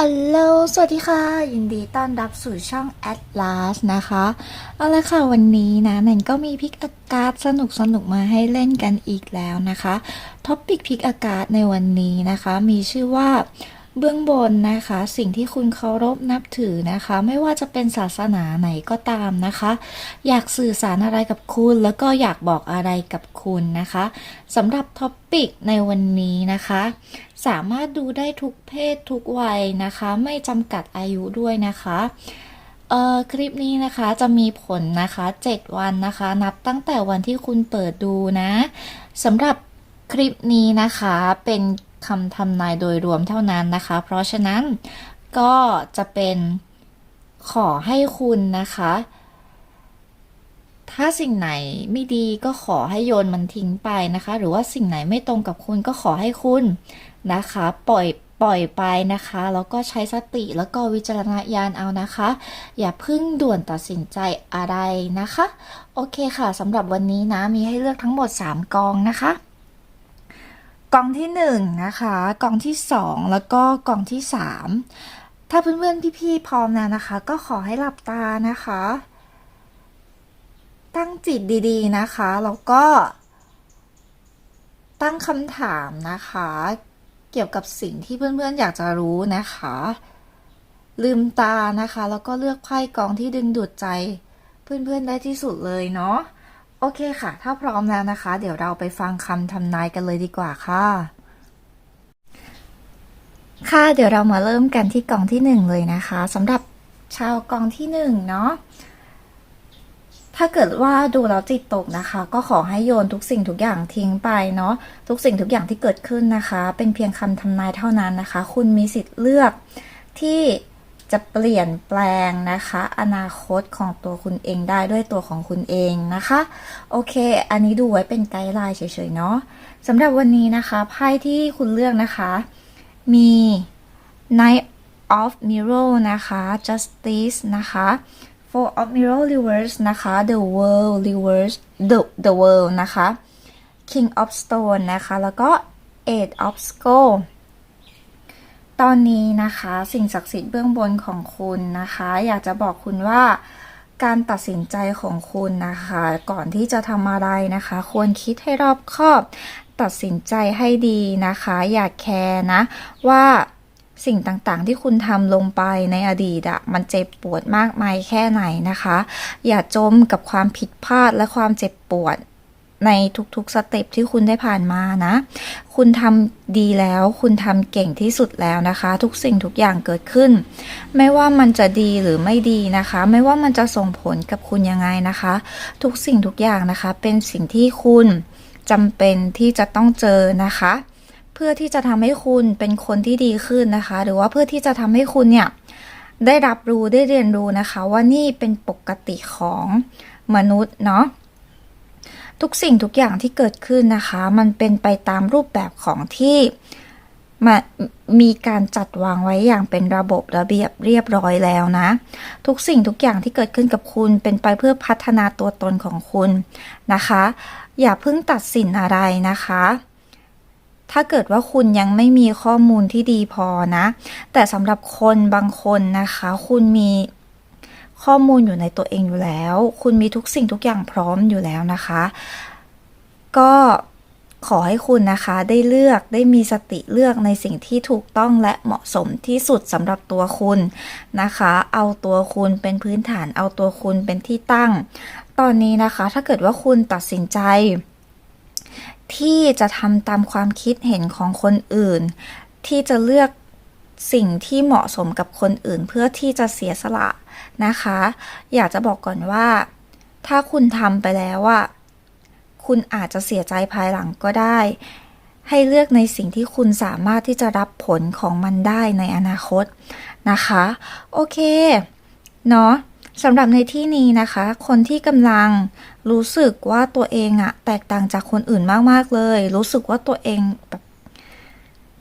อัลโหล สวัสดีค่ะ ยินดีต้อนรับสู่ช่อง Atlas นะคะ เอาละค่ะ วันนี้นะแนนก็มีพิกอากาศสนุกสนุกมาให้เล่นกันอีกแล้วนะคะ ท็อปปิกพิกอากาศในวันนี้นะคะ มีชื่อว่า เบื้องบนนะคะ สิ่งที่คุณเคารพนับถือนะคะ ไม่ว่าจะเป็นศาสนาไหนก็ตามนะคะ อยากสื่อสารอะไรกับคุณ แล้วก็อยากบอกอะไรกับคุณนะคะสำหรับท็อปปิกในวันนี้นะคะ สามารถดูได้ทุกเพศทุกวัยนะคะ ไม่จำกัดอายุด้วยนะคะเอ่อคลิปนี้นะคะจะมีผลนะคะ 7 วันนะคะ นับตั้งแต่วันที่คุณเปิดดูนะสำหรับคลิปนี้นะคะเป็น คำทำนายโดยรวมเท่านั้นนะคะ เพราะฉะนั้นก็จะเป็นขอให้คุณนะคะ ถ้าสิ่งไหนไม่ดีก็ขอให้โยนมันทิ้งไปนะคะ หรือว่าสิ่งไหนไม่ตรงกับคุณก็ขอให้คุณนะคะ ปล่อยปล่อยไปนะคะ แล้วก็ใช้สติแล้วก็วิจารณญาณเอานะคะ อย่าพิ่งด่วนตัดสินใจอะไรนะคะ โอเคค่ะสำหรับวันนี้นะมีให้เลือกทั้งหมด 3 กองนะคะ กองที่1นะคะกองที่ 2 แล้วก็กองที่ 3 ถ้าเพื่อนๆพี่ๆพร้อมแล้วนะคะ ก็ขอให้หลับตานะคะ ตั้งจิตดีๆนะคะ แล้วก็ ตั้งคำถามนะคะ เกี่ยวกับสิ่งที่เพื่อนๆอยากจะรู้นะคะ ลืมตานะคะ แล้วก็เลือกไพ่กองที่ดึงดูดใจ เพื่อนๆได้ที่สุดเลยเนาะ โอเคค่ะ ถ้าพร้อมแล้วนะคะ เดี๋ยวเราไปฟังคำทำนายกันเลยดีกว่าค่ะ ค่ะ เดี๋ยวเรามาเริ่มกันที่กองที่หนึ่งเลยนะคะสำหรับชาวกองที่หนึ่งเนาะ ถ้าเกิดว่าดูแล้วจิตตกนะคะ ก็ขอให้โยนทุกสิ่งทุกอย่างทิ้งไปเนาะ ทุกสิ่งทุกอย่างที่เกิดขึ้นนะคะ เป็นเพียงคำทำนายเท่านั้นนะคะ คุณมีสิทธิ์เลือกที่ จะเปลี่ยนแปลงนะคะ อนาคตของตัวคุณเองได้ด้วยตัวของคุณเองนะคะ โอเค อันนี้ดูไว้เป็นไกด์ไลน์เฉยๆเนาะสำหรับวันนี้นะคะไพ่ที่คุณเลือกนะคะ มี Knight of Mirror นะคะ Justice นะคะ Four of Mirror Reverse นะคะ The World Reverse The The World นะคะ King of Stone นะคะ แล้วก็ Eight of Scroll ตอนนี้นะคะ สิ่งศักดิ์สิทธิ์เบื้องบนของคุณนะคะ อยากจะบอกคุณว่าการตัดสินใจของคุณนะคะ ก่อนที่จะทำอะไรนะคะ ควรคิดให้รอบคอบ ตัดสินใจให้ดีนะคะ อย่าแคร์นะ ว่าสิ่งต่างๆ ที่คุณทำลงไปในอดีตอะมันเจ็บปวดมากมายแค่ไหนนะคะ อย่าจมกับความผิดพลาดและความเจ็บปวด ในทุกๆสเต็ปที่คุณได้ผ่านมานะ คุณทำดีแล้ว คุณทำเก่งที่สุดแล้วนะคะ ทุกสิ่งทุกอย่างเกิดขึ้น ไม่ว่ามันจะดีหรือไม่ดีนะคะ ไม่ว่ามันจะส่งผลกับคุณยังไงนะคะ ทุกสิ่งทุกอย่างนะคะ เป็นสิ่งที่คุณจำเป็นที่จะต้องเจอนะคะ เพื่อที่จะทำให้คุณเป็นคนที่ดีขึ้นนะคะ หรือว่าเพื่อที่จะทำให้คุณเนี่ยได้รับรู้ได้เรียนรู้นะคะ ว่านี่เป็นปกติของมนุษย์เนาะ ทุกสิ่งทุกอย่างที่เกิดขึ้นนะคะ มันเป็นไปตามรูปแบบของที่มามีการจัดวางไว้อย่างเป็นระบบระเบียบเรียบร้อยแล้วนะ ทุกสิ่งทุกอย่างที่เกิดขึ้นกับคุณเป็นไปเพื่อพัฒนาตัวตนของคุณนะคะ อย่าเพิ่งตัดสินอะไรนะคะ ถ้าเกิดว่าคุณยังไม่มีข้อมูลที่ดีพอนะ แต่สำหรับคนบางคนนะคะ คุณมี ข้อมูลอยู่ในตัวเองอยู่แล้ว คุณมีทุกสิ่งทุกอย่างพร้อมอยู่แล้วนะคะ ก็ขอให้คุณนะคะได้เลือกได้มีสติเลือกในสิ่งที่ถูกต้องและเหมาะสมที่สุดสำหรับตัวคุณนะคะ เอาตัวคุณเป็นพื้นฐานเอาตัวคุณเป็นที่ตั้ง ตอนนี้นะคะ ถ้าเกิดว่าคุณตัดสินใจ ที่จะทำตามความคิดเห็นของคนอื่น ที่จะเลือก สิ่งที่เหมาะสมกับคนอื่นเพื่อที่จะเสียสละนะคะ อยากจะบอกก่อนว่า ถ้าคุณทำไปแล้วอะคุณอาจจะเสียใจภายหลังก็ได้ ให้เลือกในสิ่งที่คุณสามารถที่จะรับผลของมันได้ในอนาคตนะคะ โอเค เนาะสำหรับในที่นี้นะคะ คนที่กำลังรู้สึกว่าตัวเองอะแตกต่างจากคนอื่นมาก ๆ เลย รู้สึกว่าตัวเอง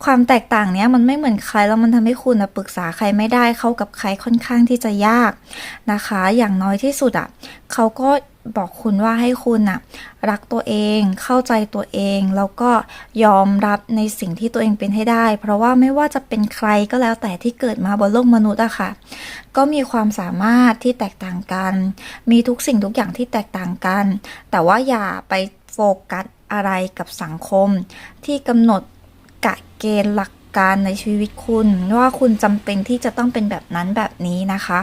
ความแตกต่างเนี้ยมันไม่เหมือนใครแล้วมันทำให้คุณอะปรึกษาใครไม่ได้เข้ากับใครค่อนข้างที่จะยากนะคะ อย่างน้อยที่สุดอะเขาก็บอกคุณว่าให้คุณน่ะรักตัวเองเข้าใจตัวเอง แล้วก็ยอมรับในสิ่งที่ตัวเองเป็นให้ได้ เพราะว่าไม่ว่าจะเป็นใครก็แล้วแต่ที่เกิดมาบนโลกมนุษย์อะค่ะ ก็มีความสามารถที่แตกต่างกัน มีทุกสิ่งทุกอย่างที่แตกต่างกัน แต่ว่าอย่าไปโฟกัสอะไรกับสังคม ที่กำหนด กะเกณฑ์หลักการในชีวิตคุณ ว่าคุณจำเป็นที่จะต้องเป็นแบบนั้นแบบนี้นะคะ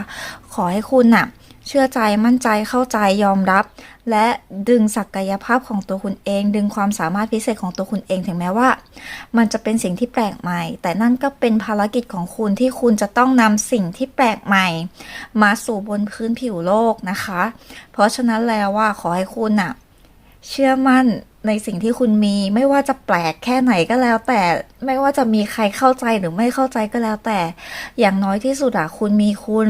ขอให้คุณน่ะเชื่อใจมั่นใจเข้าใจยอมรับ และดึงศักยภาพของตัวคุณเอง ดึงความสามารถพิเศษของตัวคุณเองถึงแม้ว่า มันจะเป็นสิ่งที่แปลกใหม่ แต่นั่นก็เป็นภารกิจของคุณที่คุณจะต้องนำสิ่งที่แปลกใหม่ มาสู่บนพื้นผิวโลกนะคะ เพราะฉะนั้นแล้วว่าขอให้คุณน่ะเชื่อมั่น ในสิ่งที่คุณมีไม่ว่าจะแปลกแค่ไหนก็แล้ว แต่ไม่ว่าจะมีใครเข้าใจหรือไม่เข้าใจก็แล้ว แต่อย่างน้อยที่สุดอะคุณมีคุณ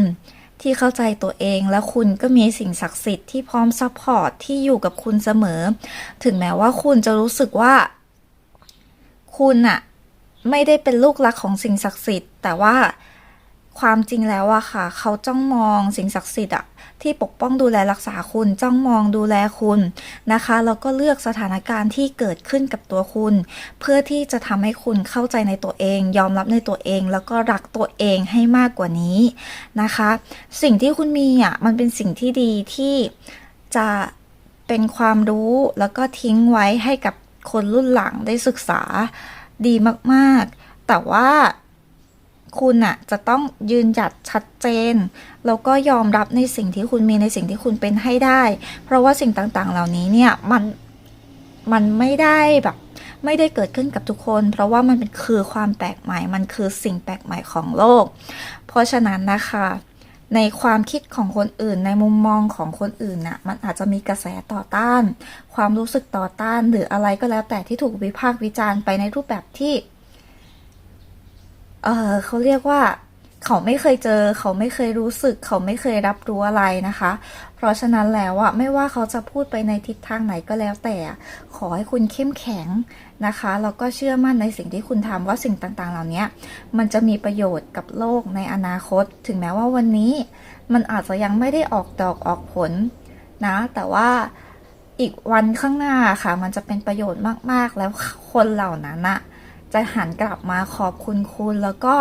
ที่เข้าใจตัวเองและคุณก็มีสิ่งศักดิ์สิทธิ์ที่พร้อมซัพพอร์ตที่อยู่กับคุณเสมอ ถึงแม้ว่าคุณจะรู้สึกว่า คุณอะไม่ได้เป็นลูกรักของสิ่งศักดิ์สิทธิ์ แต่ว่า ความจริงแล้วอะค่ะ เขาจ้องมองสิ่งศักดิ์สิทธิ์อะที่ปกป้องดูแลรักษาคุณ จ้องมองดูแลคุณนะคะแล้วก็เลือกสถานการณ์ที่เกิดขึ้นกับตัวคุณ เพื่อที่จะทำให้คุณเข้าใจในตัวเอง ยอมรับในตัวเอง แล้วก็รักตัวเองให้มากกว่านี้นะคะ สิ่งที่คุณมีอะมันเป็นสิ่งที่ดีที่จะเป็นความรู้แล้วก็ทิ้งไว้ให้กับคนรุ่นหลังได้ศึกษาดีมากๆ แต่ว่า คุณอะจะต้องยืนหยัดชัดเจน แล้วก็ยอมรับในสิ่งที่คุณมีในสิ่งที่คุณเป็นให้ได้ เพราะว่าสิ่งต่างๆ เหล่านี้เนี่ยมันมันไม่ได้แบบไม่ได้เกิดขึ้นกับทุกคน เพราะว่ามันเป็นคือความแปลกใหม่ มันคือสิ่งแปลกใหม่ของโลก เพราะฉะนั้นนะคะ ในความคิดของคนอื่น ในมุมมองของคนอื่นน่ะ มันอาจจะมีกระแสต่อต้าน ความรู้สึกต่อต้าน หรืออะไรก็แล้วแต่ที่ถูกวิพากษ์วิจารณ์ไปในรูปแบบที่ เออเขาเรียกว่าเขาไม่เคยเจอ เขาไม่เคยรู้สึก เขาไม่เคยรับรู้อะไรนะคะ เพราะฉะนั้นแล้วอะไม่ว่าเขาจะพูดไปในทิศทางไหนก็แล้วแต่ ขอให้คุณเข้มแข็งนะคะแล้วก็เชื่อมั่นในสิ่งที่คุณทำว่าสิ่งต่างๆ เหล่านี้มันจะมีประโยชน์กับโลกในอนาคต ถึงแม้ว่าวันนี้มันอาจจะยังไม่ได้ออกดอกออกผลนะ แต่ว่าอีกวันข้างหน้าค่ะ มันจะเป็นประโยชน์มากๆ แล้วคนเหล่านั้นอะ จะหันกลับมาขอบคุณคุณแล้วก็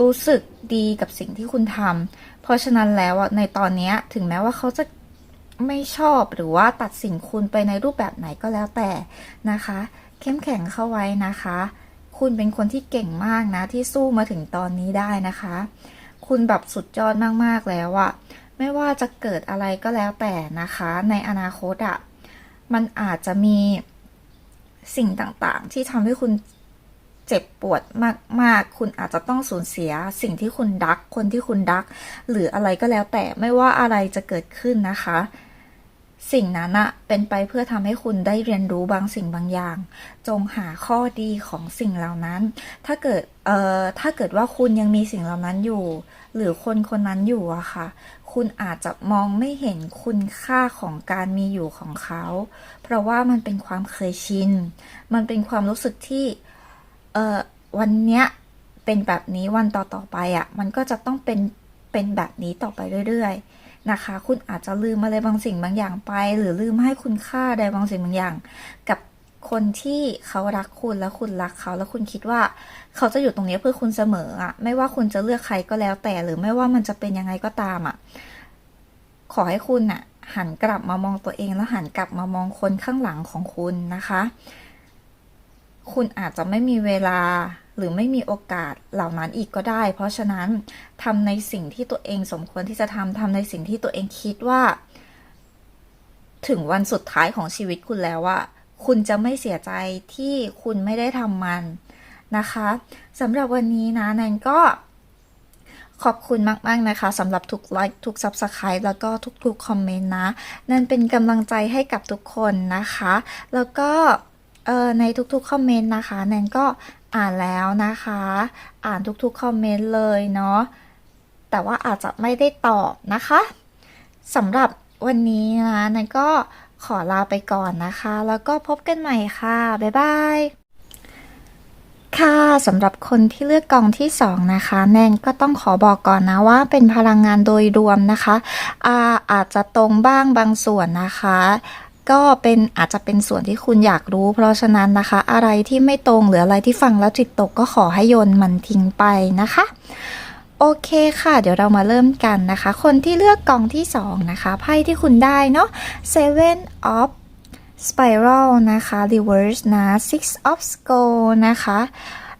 รู้สึกดีกับสิ่งที่คุณทำเพราะฉะนั้นแล้วในตอนนี้ถึงแม้ว่าเขาจะไม่ชอบหรือว่าตัดสินคุณไปในรูปแบบไหนก็แล้วแต่นะคะ เข้มแข็งเข้าไว้นะคะ คุณเป็นคนที่เก่งมากนะ ที่สู้มาถึงตอนนี้ได้นะคะ คุณแบบสุดยอดมากๆแล้วอะไม่ว่าจะเกิดอะไรก็แล้วแต่นะคะ ในอนาคตอะมันอาจจะมี สิ่งต่างๆ ที่ทำให้คุณเจ็บปวดมาก ๆ คุณอาจจะต้องสูญเสียสิ่งที่คุณรัก คนที่คุณรัก หรืออะไรก็แล้วแต่ไม่ว่าอะไรจะเกิดขึ้นนะคะ สิ่งนั้นอะเป็นไปเพื่อทำให้คุณได้เรียนรู้บางสิ่งบางอย่าง จงหาข้อดีของสิ่งเหล่านั้น ถ้าเกิดเอ่อถ้าเกิดว่าคุณยังมีสิ่งเหล่านั้นอยู่ หรือคนคนนั้นอยู่อะค่ะ คุณอาจจะมองไม่เห็นคุณค่าของการมีอยู่ของเขา เพราะว่ามันเป็นความเคยชิน มันเป็นความรู้สึกที่ เออวันเนี้ยเป็นแบบนี้วันต่อต่อไปอะ่ะ มันก็จะต้องเป็น เป็นแบบนี้ต่อไปเรื่อยๆนะคะ คุณอาจจะลืมอะไรบางสิ่งบางอย่างไป หรือลืมให้คุณค่าใดบางสิ่งบางอย่าง กับ คนที่เขารักคุณแล้วคุณรักเขา แล้วคุณคิดว่า เขาจะอยู่ตรงนี้เพื่อคุณเสมออะไม่ว่าคุณจะเลือกใครก็แล้วแต่หรือไม่ว่ามันจะเป็นยังไงก็ตามอะ่ะขอให้คุณอะหันกลับมามองตัวเองแล้วหันกลับมามองคนข้างหลังของคุณนะคะ คุณอาจจะไม่มีเวลาหรือไม่มีโอกาสเหล่านั้นอีกก็ได้ เพราะฉะนั้นทำในสิ่งที่ตัวเองสมควรที่จะทำทำในสิ่งที่ตัวเองคิดว่า ถึงวันสุดท้ายของชีวิตคุณแล้วว่า คุณจะไม่เสียใจที่คุณไม่ได้ทำมันนะคะสำหรับวันนี้นะแนนก็ขอบคุณมาก ๆ นะคะสำหรับทุกไลค์ทุก Subscribe แล้วก็ทุก ๆ คอมเมนต์นะ นั่นเป็นกำลังใจให้กับทุกคนนะคะ แล้วก็ในทุก ๆ คอมเมนต์นะคะแนนก็อ่านแล้วนะคะ อ่านทุก ๆ คอมเมนต์เลยเนาะแต่ว่าอาจจะไม่ได้ตอบนะคะสำหรับวันนี้นะแนนก็ ขอลาไปก่อนนะคะ แล้วก็พบกันใหม่ค่ะ บ๊ายบาย ค่ะสำหรับคนที่เลือกกองที่สองนะคะ แนนก็ต้องขอบอกก่อนนะว่าเป็นพลังงานโดยรวมนะคะอาอาจจะตรงบ้างบางส่วนนะคะก็เป็นอาจจะเป็นส่วนที่คุณอยากรู้ เพราะฉะนั้นนะคะ อะไรที่ไม่ตรงหรืออะไรที่ฟังแล้วจิตตกก็ขอให้โยนมันทิ้งไปนะคะ โอเคค่ะ เดี๋ยวเรามาเริ่มกันนะคะ คนที่เลือกกองที่สองนะคะ ไพ่ที่คุณได้เนาะ Seven of Spiral นะคะ Reverse นะ Six of Scroll นะคะ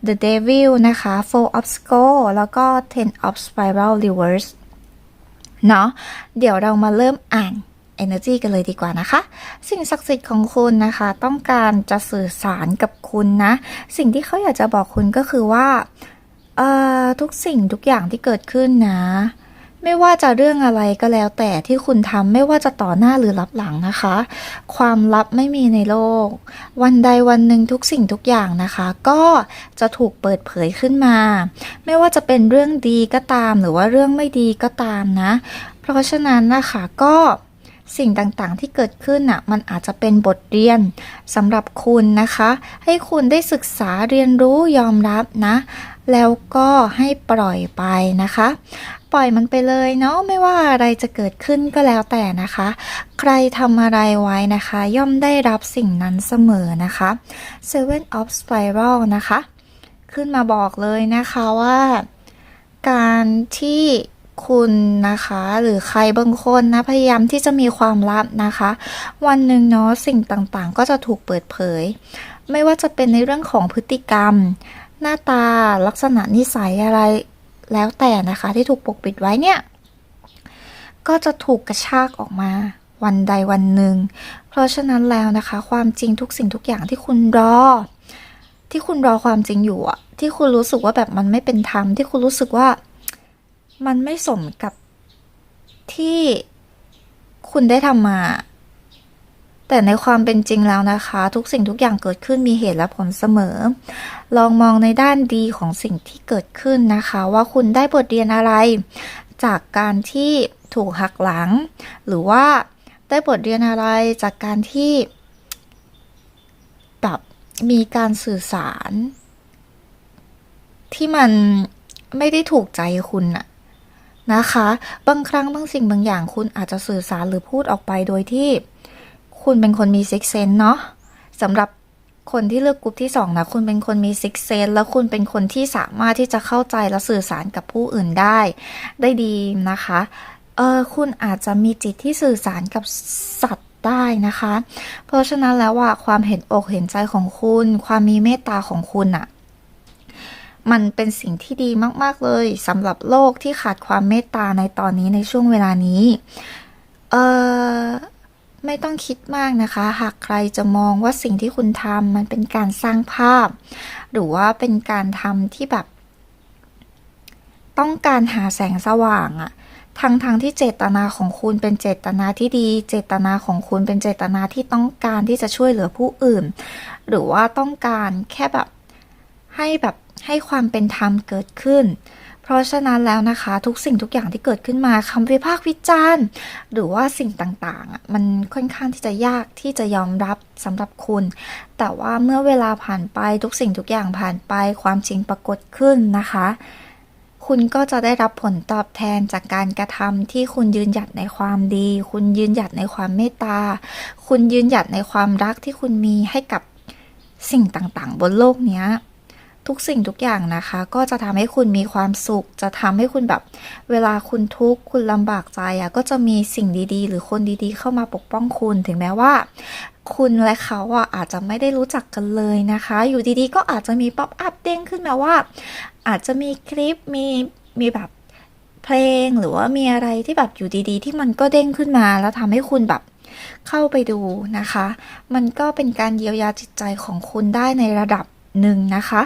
The Devil นะคะ Four of Scroll แล้วก็ Ten of Spiral Reverse เนาะเดี๋ยวเรามาเริ่มอ่าน Energy กันเลยดีกว่านะคะ สิ่งศักดิ์สิทธิ์ของคุณนะคะ ต้องการจะสื่อสารกับคุณนะ สิ่งที่เขาอยากจะบอกคุณก็คือว่า อ่อทุกสิ่งทุกอย่างที่เกิดขึ้นนะ ไม่ว่าจะเรื่องอะไรก็แล้วแต่ที่คุณทำไม่ว่าจะต่อหน้าหรือรับหลังนะคะ ความลับไม่มีในโลก วันใดวันหนึ่งทุกสิ่งทุกอย่างนะคะ ก็จะถูกเปิดเผยขึ้นมา ไม่ว่าจะเป็นเรื่องดีก็ตามหรือว่าเรื่องไม่ดีก็ตามนะ เพราะฉะนั้นนะคะก็ สิ่งต่างๆ ที่เกิดขึ้นน่ะมันอาจจะเป็นบทเรียนสำหรับคุณนะคะ ให้คุณได้ศึกษาเรียนรู้ยอมรับนะ แล้วก็ให้ปล่อยไปนะคะ ปล่อยมันไปเลยเนาะไม่ว่าอะไรจะเกิดขึ้นก็แล้วแต่นะคะ ใครทำอะไรไว้นะคะ ย่อมได้รับสิ่งนั้นเสมอนะคะ Seven of Spiral นะคะ ขึ้นมาบอกเลยนะคะว่า การที่ คุณนะคะ หรือใครบางคนนะพยายามที่จะมีความลับนะคะ วันหนึ่งเนาะสิ่งต่างๆ ก็จะถูกเปิดเผย ไม่ว่าจะเป็นในเรื่องของพฤติกรรม หน้าตาลักษณะนิสัยอะไรแล้วแต่นะคะ ที่ถูกปกปิดไว้เนี่ย ก็จะถูกกระชากออกมาวันใดวันหนึ่ง เพราะฉะนั้นแล้วนะคะ ความจริงทุกสิ่งทุกอย่างที่คุณรอ ที่คุณรอความจริงอยู่อะที่คุณรู้สึกว่าแบบมันไม่เป็นธรรมที่คุณรู้สึกว่า มันไม่สมกับที่คุณได้ทำมา แต่ในความเป็นจริงแล้วนะคะ ทุกสิ่งทุกอย่างเกิดขึ้นมีเหตุและผลเสมอ ลองมองในด้านดีของสิ่งที่เกิดขึ้นนะคะ ว่าคุณได้บทเรียนอะไร จากการที่ถูกหักหลัง หรือว่าได้บทเรียนอะไรจากการที่แบบมีการสื่อสาร ที่มันไม่ได้ถูกใจคุณอะ นะคะ บางครั้งบางสิ่งบางอย่างคุณอาจจะสื่อสารหรือพูดออกไปโดยที่ คุณเป็นคนมีซิกเซนเนาะสำหรับคนที่เลือกกลุ่มที่สองนะคุณเป็นคนมีซิกเซนแล้วคุณเป็นคนที่สามารถที่จะเข้าใจและสื่อสารกับผู้อื่นได้ ได้ดีนะคะเออคุณอาจจะมีจิตที่สื่อสารกับสัตว์ได้นะคะ เพราะฉะนั้นแล้วว่าความเห็นอกเห็นใจของคุณ ความมีเมตตาของคุณอะ มันเป็นสิ่งที่ดีมากๆเลยสำหรับโลกที่ขาดความเมตตาในตอนนี้ในช่วงเวลานี้ เออไม่ต้องคิดมากนะคะ หากใครจะมองว่าสิ่งที่คุณทำมันเป็นการสร้างภาพ หรือว่าเป็นการทำที่แบบ ต้องการหาแสงสว่างอะทั้งทางที่เจตนาของคุณเป็นเจตนาที่ดี เจตนาของคุณเป็นเจตนาที่ต้องการที่จะช่วยเหลือผู้อื่น หรือว่าต้องการแค่แบบให้แบบ ให้ความเป็นธรรมเกิดขึ้น เพราะฉะนั้นแล้วนะคะทุกสิ่งทุกอย่างที่เกิดขึ้นมาคำวิพากษ์วิจารณ์หรือว่าสิ่งต่างๆ มันค่อนข้างที่จะยากที่จะยอมรับสำหรับคุณ แต่ว่าเมื่อเวลาผ่านไปทุกสิ่งทุกอย่างผ่านไปความจริงปรากฏขึ้นนะคะ คุณก็จะได้รับผลตอบแทนจากการกระทำที่คุณยืนหยัดในความดี คุณยืนหยัดในความเมตตา คุณยืนหยัดในความรักที่คุณมีให้กับสิ่งต่างๆ บนโลกเนี้ย ทุกสิ่งทุกอย่างนะคะ ก็จะทำให้คุณมีความสุข จะทำให้คุณแบบ เวลาคุณทุกข์คุณลำบากใจอะ่ะก็จะมีสิ่งดีๆ หรือคนดีๆ เข้ามาปกป้องคุณถึงแม้ว่า คุณและเขาอะอาจจะไม่ได้รู้จักกันเลยนะคะ อยู่ดีๆ ก็อาจจะมีป๊อปอัพเด้งขึ้นมาว่า อาจจะมีคลิปมีมีแบบเพลงหรือว่ามีอะไรที่แบบอยู่ดีๆ ที่มันก็เด้งขึ้นมาแล้วทำให้คุณแบบเข้าไปดูนะคะ มันก็เป็นการเยียวยาจิตใจของคุณได้ในระดับหนึ่งนะคะ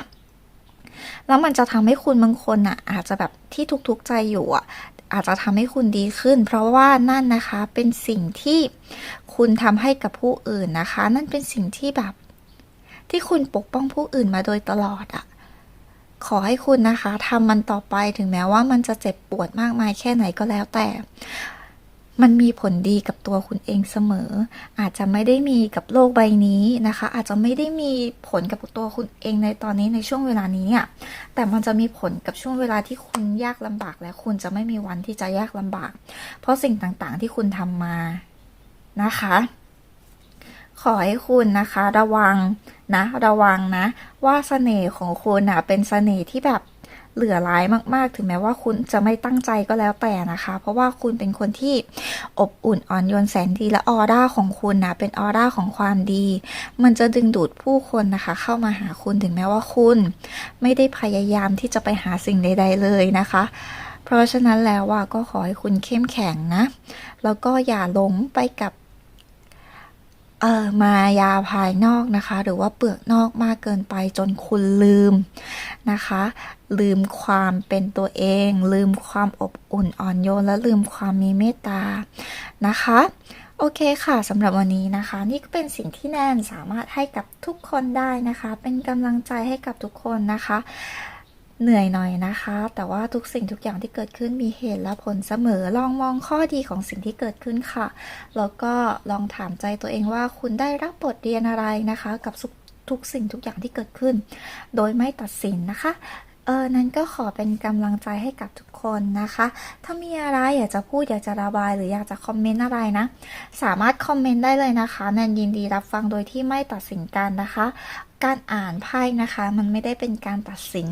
แล้วมันจะทำให้คุณบางคนอะ อาจจะแบบที่ทุกๆใจอยู่อะ อาจจะทำให้คุณดีขึ้น เพราะว่านั่นนะคะเป็นสิ่งที่คุณทำให้กับผู้อื่นนะคะ นั่นเป็นสิ่งที่แบบ ที่คุณปกป้องผู้อื่นมาโดยตลอดอะขอให้คุณนะคะทำมันต่อไปถึงแม้ว่ามันจะเจ็บปวดมากมายแค่ไหนก็แล้วแต่ มันมีผลดีกับตัวคุณเองเสมอ อาจจะไม่ได้มีกับโลกใบนี้นะคะ อาจจะไม่ได้มีผลกับตัวคุณเองในตอนนี้ในช่วงเวลานี้เนี่ย แต่มันจะมีผลกับช่วงเวลาที่คุณยากลำบากและคุณจะไม่มีวันที่จะยากลำบาก เพราะสิ่งต่างๆที่คุณทำมานะคะ ขอให้คุณนะคะ ระวังนะ ระวังนะ ว่าเสน่ห์ของคุณอะเป็นเสน่ห์ที่แบบ เหลือร้ายมากๆ ถึงแม้ว่าคุณจะไม่ตั้งใจก็แล้วแต่นะคะ เพราะว่าคุณเป็นคนที่อบอุ่นอ่อนโยนแสนดีและออร่าของคุณนะเป็นออร่าของความดี มันจะดึงดูดผู้คนนะคะ เข้ามาหาคุณถึงแม้ว่าคุณ ไม่ได้พยายามที่จะไปหาสิ่งใด ๆ เลยนะคะเพราะฉะนั้นแล้วว่าก็ขอให้คุณเข้มแข็งนะ แล้วก็อย่าหลงไปกับ เอ่อมายาภายนอกนะคะ หรือว่าเปลือกนอกมากเกินไปจนคุณลืมนะคะ ลืมความเป็นตัวเอง ลืมความอบอุ่นอ่อนโยน และลืมความมีเมตตานะคะโอเคค่ะสำหรับวันนี้นะคะ นี่ก็เป็นสิ่งที่แนนสามารถให้กับทุกคนได้นะคะ เป็นกำลังใจให้กับทุกคนนะคะ เหนื่อยหน่อยนะคะ แต่ว่าทุกสิ่งทุกอย่างที่เกิดขึ้นมีเหตุและผลเสมอลองมองข้อดีของสิ่งที่เกิดขึ้นค่ะ แล้วก็ลองถามใจตัวเองว่าคุณได้รับบทเรียนอะไรนะคะ กับทุกสิ่งทุกอย่างที่เกิดขึ้น โดยไม่ตัดสินนะคะ เออนั้นก็ขอเป็นกำลังใจให้กับทุกคนนะคะ ถ้ามีอะไรอยากจะพูดอยากจะระบายหรืออยากจะคอมเมนต์อะไรนะ สามารถคอมเมนต์ได้เลยนะคะแนนยินดีรับฟังโดยที่ไม่ตัดสินกันนะคะ การอ่านไพ่นะคะ มันไม่ได้เป็นการตัดสิน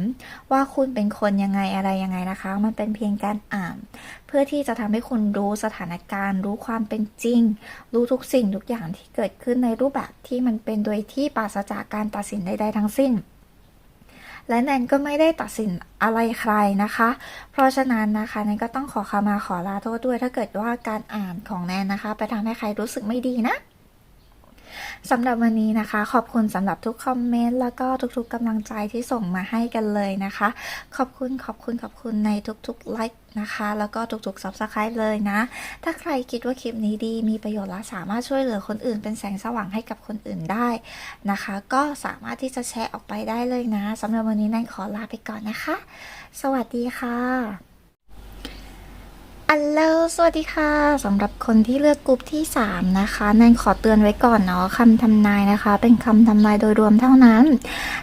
ว่าคุณเป็นคนยังไงอะไรยังไงนะคะ มันเป็นเพียงการอ่าน เพื่อที่จะทำให้คุณรู้สถานการณ์ รู้ความเป็นจริง รู้ทุกสิ่งทุกอย่างที่เกิดขึ้นในรูปแบบที่มันเป็นโดยที่ปราศจากการตัดสินใดๆทั้งสิ้น และแนนก็ไม่ได้ตัดสินอะไรใครนะคะ เพราะฉะนั้นนะคะแนนก็ต้องขอขมาขอลาโทษด้วยถ้าเกิดว่าการอ่านของแนนนะคะ ไปทำให้ใครรู้สึกไม่ดีนะ สำหรับวันนี้นะคะ ขอบคุณสำหรับทุกคอมเมนต์แล้วก็ทุกๆกำลังใจที่ส่งมาให้กันเลยนะคะ ขอบคุณขอบคุณขอบคุณในทุกๆไลค์นะคะ แล้วก็ทุกๆ subscribe เลยนะ ถ้าใครคิดว่าคลิปนี้ดีมีประโยชน์และสามารถช่วยเหลือคนอื่นเป็นแสงสว่างให้กับคนอื่นได้นะคะ ก็สามารถที่จะแชร์ออกไปได้เลยนะสำหรับวันนี้แนนขอลาไปก่อนนะคะ สวัสดีค่ะ อัลโลสวัสดีค่ะสำหรับคนที่เลือกกลุ่มที่ 3 นะคะแนนขอเตือนไว้ก่อนเนาะคำทำนายนะคะ เป็นคำทำนายโดยรวมเท่านั้น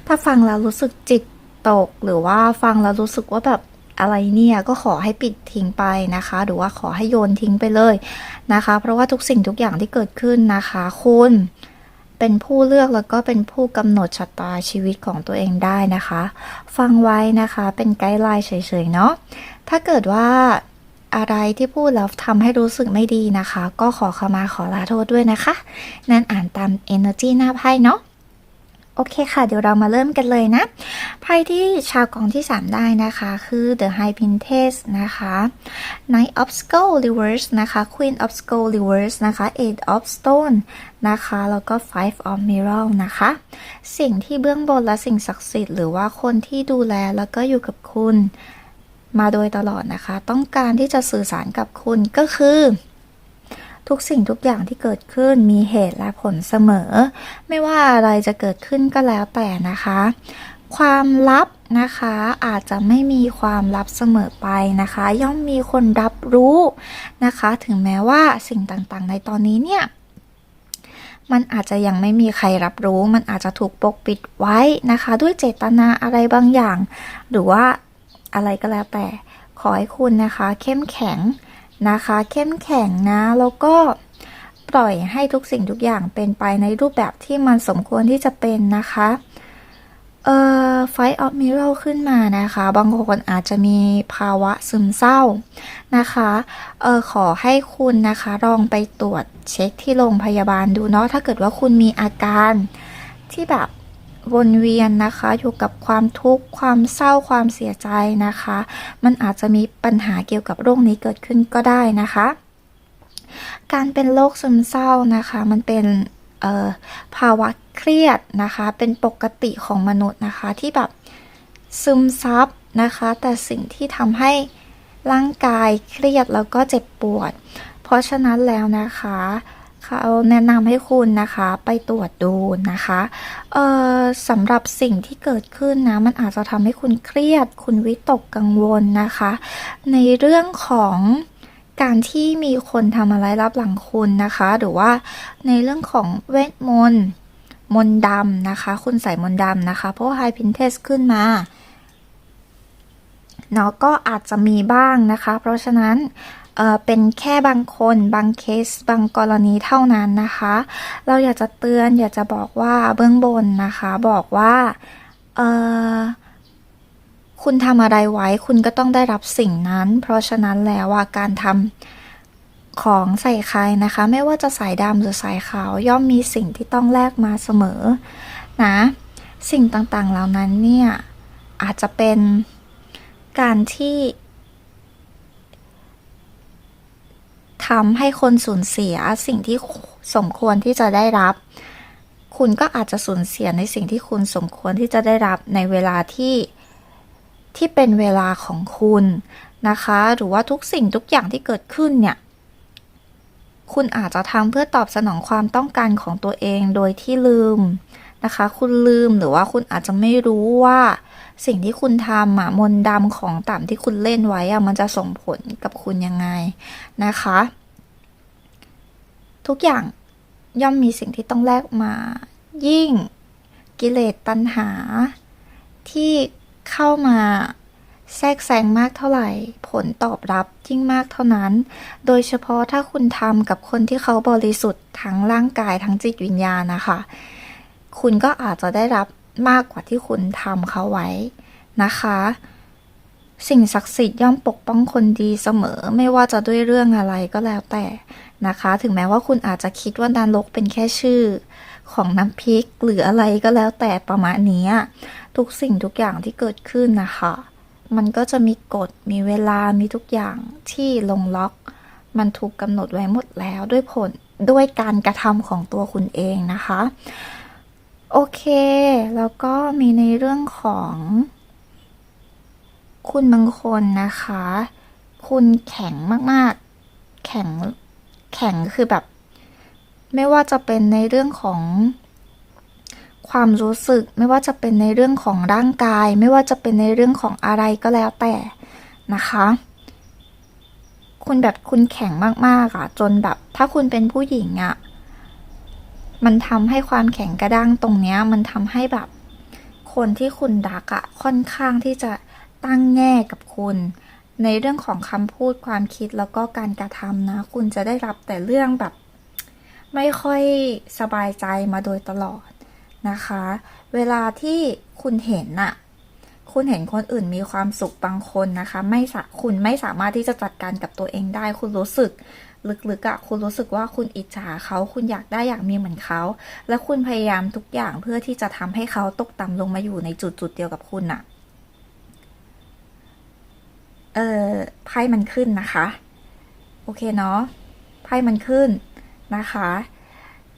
ถ้าฟังแล้วรู้สึกจิตตก หรือว่าฟังแล้วรู้สึกว่าแบบอะไรเนี่ยก็ขอให้ปิดทิ้งไปนะคะ หรือว่าขอให้โยนทิ้งไปเลยนะคะ เพราะว่าทุกสิ่งทุกอย่างที่เกิดขึ้นนะคะ คุณเป็นผู้เลือกแล้วก็เป็นผู้กำหนดชะตาชีวิตของตัวเองได้นะคะ ฟังไว้นะคะเป็นไกด์ไลน์เฉยๆเนาะถ้าเกิดว่า อะไรที่พูดแล้วทำให้รู้สึกไม่ดีนะคะ ก็ขอขมาขอลาโทษด้วยนะคะ นั่นอ่านตาม Energy หน้าไพ่เนาะโอเคค่ะ เดี๋ยวเรามาเริ่มกันเลยนะไพ่ที่ชาวกองที่ 3 ได้นะคะ คือ The High Princess นะคะ Knight of Skull Reverse นะคะ Queen of Skull Reverse นะคะ Eight of Stone นะคะ แล้วก็ Five of Mirror นะคะ สิ่งที่เบื้องบนและสิ่งศักดิ์สิทธิ์หรือว่าคนที่ดูแลแล้วก็อยู่กับคุณ มาโดยตลอดนะคะ ต้องการที่จะสื่อสารกับคุณก็คือ ทุกสิ่งทุกอย่างที่เกิดขึ้นมีเหตุและผลเสมอ ไม่ว่าอะไรจะเกิดขึ้นก็แล้วแต่นะคะ ความลับนะคะอาจจะไม่มีความลับเสมอไปนะคะ ย่อมมีคนรับรู้นะคะ ถึงแม้ว่าสิ่งต่างๆ ในตอนนี้เนี่ยมันอาจจะยังไม่มีใครรับรู้ มันอาจจะถูกปกปิดไว้นะคะ ด้วยเจตนาอะไรบางอย่าง หรือว่า อะไรก็แล้วแต่ ขอให้คุณนะคะ เข้มแข็งนะคะ เข้มแข็งนะ แล้วก็ปล่อยให้ทุกสิ่งทุกอย่างเป็นไปในรูปแบบที่มันสมควรที่จะเป็นนะคะเอ่อไฟออฟมิเรลขึ้นมานะคะ บางคนอาจจะมีภาวะซึมเศร้านะคะเออขอให้คุณนะคะลองไปตรวจเช็คที่โรงพยาบาลดูเนาะถ้าเกิดว่าคุณมีอาการที่แบบ วนเวียนนะคะอยู่กับความทุกข์ความเศร้าความเสียใจนะคะ มันอาจจะมีปัญหาเกี่ยวกับโรคนี้เกิดขึ้นก็ได้นะคะ การเป็นโรคซึมเศร้านะคะ มันเป็นภาวะเครียดนะคะ เป็นปกติของมนุษย์นะคะที่แบบซึมซับนะคะ แต่สิ่งที่ทำให้ร่างกายเครียดแล้วก็เจ็บปวด เพราะฉะนั้นแล้วนะคะ เขาแนะนำให้คุณนะคะไปตรวจดูนะคะเอ่อสำหรับสิ่งที่เกิดขึ้นนะมันอาจจะทำให้คุณเครียด คุณวิตกกังวลนะคะ ในเรื่องของการที่มีคนทำอะไรรับหลังคุณนะคะ หรือว่าในเรื่องของเวทมนต์มนต์ดำนะคะ คุณใส่มนต์ดำนะคะ เพราะาไฮพินเทสขึ้นมาเนาะก็อาจจะมีบ้างนะคะ เพราะฉะนั้น เป็นแค่บางคนบางเคสบางกรณีเท่านั้นนะคะ เราอยากจะเตือนอยากจะบอกว่าเบื้องบนนะคะ บอกว่าเออคุณทำอะไรไว้คุณก็ต้องได้รับสิ่งนั้น เพราะฉะนั้นแล้วว่าการทำของใส่ใครนะคะ ไม่ว่าจะสายดำหรือสายขาวย่อมมีสิ่งที่ต้องแลกมาเสมอนะสิ่งต่างๆเหล่านั้นเนี่ยอาจจะเป็นการที่ ทำให้คนสูญเสียสิ่งที่สมควรที่จะได้รับ คุณก็อาจจะสูญเสียในสิ่งที่คุณสมควรที่จะได้รับในเวลาที่ที่เป็นเวลาของคุณนะคะ หรือว่าทุกสิ่งทุกอย่างที่เกิดขึ้นเนี่ย คุณอาจจะทำเพื่อตอบสนองความต้องการของตัวเองโดยที่ลืมนะคะ คุณลืมหรือว่าคุณอาจจะไม่รู้ว่าสิ่งที่คุณทำอะมนดำของต่ำที่คุณเล่นไว้อะมันจะส่งผลกับคุณยังไงนะคะ ทุกอย่างย่อมมีสิ่งที่ต้องแลกมา ยิ่งกิเลสตัณหา ที่เข้ามาแทรกแซงมากเท่าไหร่ ผลตอบรับยิ่งมากเท่านั้น โดยเฉพาะถ้าคุณทำกับคนที่เขาบริสุทธิ์ทั้งร่างกายทั้งจิตวิญญาณนะคะ คุณก็อาจจะได้รับมากกว่าที่คุณทำเขาไว้นะคะ สิ่งศักดิ์สิทธิ์ย่อมปกป้องคนดีเสมอ ไม่ว่าจะด้วยเรื่องอะไรก็แล้วแต่นะคะ ถึงแม้ว่าคุณอาจจะคิดว่านรกเป็นแค่ชื่อ ของน้ำพริกหรืออะไรก็แล้วแต่ประมาณนี้ทุกสิ่งทุกอย่างที่เกิดขึ้นนะคะ มันก็จะมีกฎมีเวลามีทุกอย่างที่ลงล็อก มันถูกกำหนดไว้หมดแล้วด้วยผลด้วยการกระทำของตัวคุณเองนะคะ โอเค แล้วก็มีในเรื่องของ คุณบางคนนะคะ คุณแข็งมากๆ แข็ง แข็งคือแบบ ไม่ว่าจะเป็นในเรื่องของความรู้สึก ไม่ว่าจะเป็นในเรื่องของร่างกาย ไม่ว่าจะเป็นในเรื่องของอะไรก็แล้วแต่นะคะ คุณแบบคุณแข็งมากๆอะจนแบบ ถ้าคุณเป็นผู้หญิงอะมันทำให้ความแข็งกระด้างตรงเนี้ย มันทำให้แบบ คนที่คุณรักอะค่อนข้างที่จะ ตั้งแง่กับคุณ ในเรื่องของคำพูดความคิดแล้วก็การกระทำนะ คุณจะได้รับแต่เรื่องแบบ ไม่ค่อยสบายใจมาโดยตลอดนะคะ เวลาที่คุณเห็นน่ะ คุณเห็นคนอื่นมีความสุขบางคนนะคะ ไม่สะคุณไม่สามารถที่จะจัดการกับตัวเองได้ คุณรู้สึกลึกๆอะคุณรู้สึกว่าคุณอิจฉาเขา คุณอยากได้อยากมีเหมือนเขา และคุณพยายามทุกอย่างเพื่อที่จะทำให้เขาตกต่ำลงมาอยู่ในจุดจุดๆเดียวกับคุณอะ เออไพ่มันขึ้นนะคะ โอเคเนาะไพ่มันขึ้นนะคะ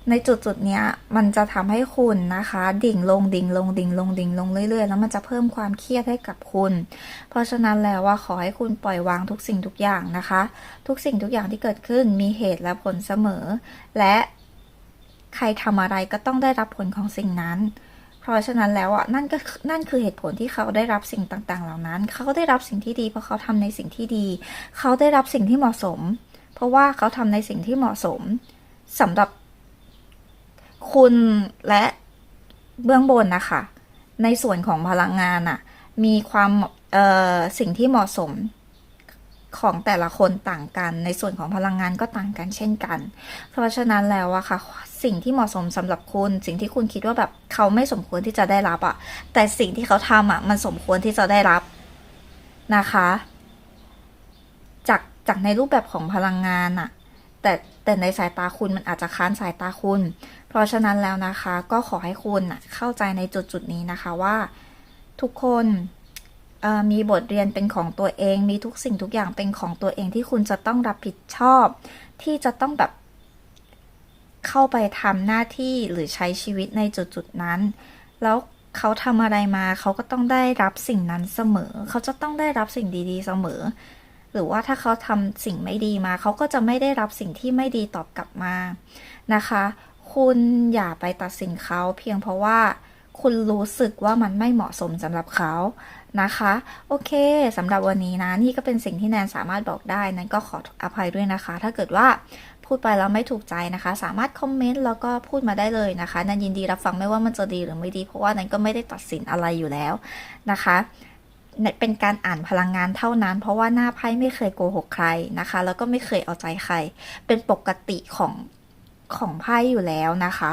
ในจุดจุดเนี้ยมันจะทำให้คุณนะคะ ดิ่งลงดิ่งลงดิ่งลงดิ่งลงเรื่อยๆ แล้วมันจะเพิ่มความเครียดให้กับคุณ เพราะฉะนั้นแล้วว่าขอให้คุณปล่อยวางทุกสิ่งทุกอย่างนะคะ ทุกสิ่งทุกอย่างที่เกิดขึ้นมีเหตุและผลเสมอ และใครทำอะไรก็ต้องได้รับผลของสิ่งนั้น เพราะฉะนั้นแล้วอะนั่นก็นั่นคือเหตุผลที่เขาได้รับสิ่งต่างๆ เหล่านั้น เขาได้รับสิ่งที่ดี เพราะเขาทำในสิ่งที่ดี เขาได้รับสิ่งที่เหมาะสม เพราะว่าเขาทำในสิ่งที่เหมาะสมสำหรับคุณและเบื้องบนนะคะ ในส่วนของพลังงานอะ มีความเอ่อสิ่งที่เหมาะสม ของแต่ละคนต่างกัน ในส่วนของพลังงานก็ต่างกันเช่นกัน เพราะฉะนั้นแล้วอะค่ะ สิ่งที่เหมาะสมสำหรับคุณ สิ่งที่คุณคิดว่าแบบเขาไม่สมควรที่จะได้รับอะแต่สิ่งที่เขาทำอะมันสมควรที่จะได้รับนะคะ จากจากในรูปแบบของพลังงานอะแต่แต่ในสายตาคุณมันอาจจะค้านสายตาคุณ เพราะฉะนั้นแล้วนะคะ ก็ขอให้คุณน่ะเข้าใจในจุดจุดนี้นะคะว่า ทุกคน มีบทเรียนเป็นของตัวเอง มีทุกสิ่งทุกอย่างเป็นของตัวเองที่คุณจะต้องรับผิดชอบ ที่จะต้องแบบ เข้าไปทำหน้าที่หรือใช้ชีวิตในจุดจุดๆนั้น แล้วเขาทำอะไรมา เขาก็ต้องได้รับสิ่งนั้นเสมอ เขาจะต้องได้รับสิ่งดีๆ เสมอ หรือว่าถ้าเขาทำสิ่งไม่ดีมา เขาก็จะไม่ได้รับสิ่งที่ไม่ดีตอบกลับมานะคะ คุณอย่าไปตัดสินเขาเพียงเพราะว่าคุณรู้สึกว่ามันไม่เหมาะสมสำหรับเขา นะคะ โอเคสำหรับวันนี้นะนี่ก็เป็นสิ่งที่แนนสามารถบอกได้นั้นก็ขออภัยด้วยนะคะ ถ้าเกิดว่าพูดไปแล้วไม่ถูกใจนะคะ สามารถคอมเมนต์แล้วก็พูดมาได้เลยนะคะแนันยินดีรับฟังไม่ว่ามันจะดีหรือไม่ดี เพราะว่านันก็ไม่ได้ตัดสินอะไรอยู่แล้วนะคะเป็นการอ่านพลังงานเท่านั้น เพราะว่าหน้าไพ่ไม่เคยโกหกใครนะคะ แล้วก็ไม่เคยเอาใจใคร เป็นปกติของของไพ่อยู่แล้วนะคะ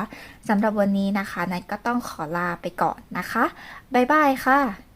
สำหรับวันนี้นะคะนัทก็ต้องขอลาไปก่อนนะคะบ๊ายบายค่ะ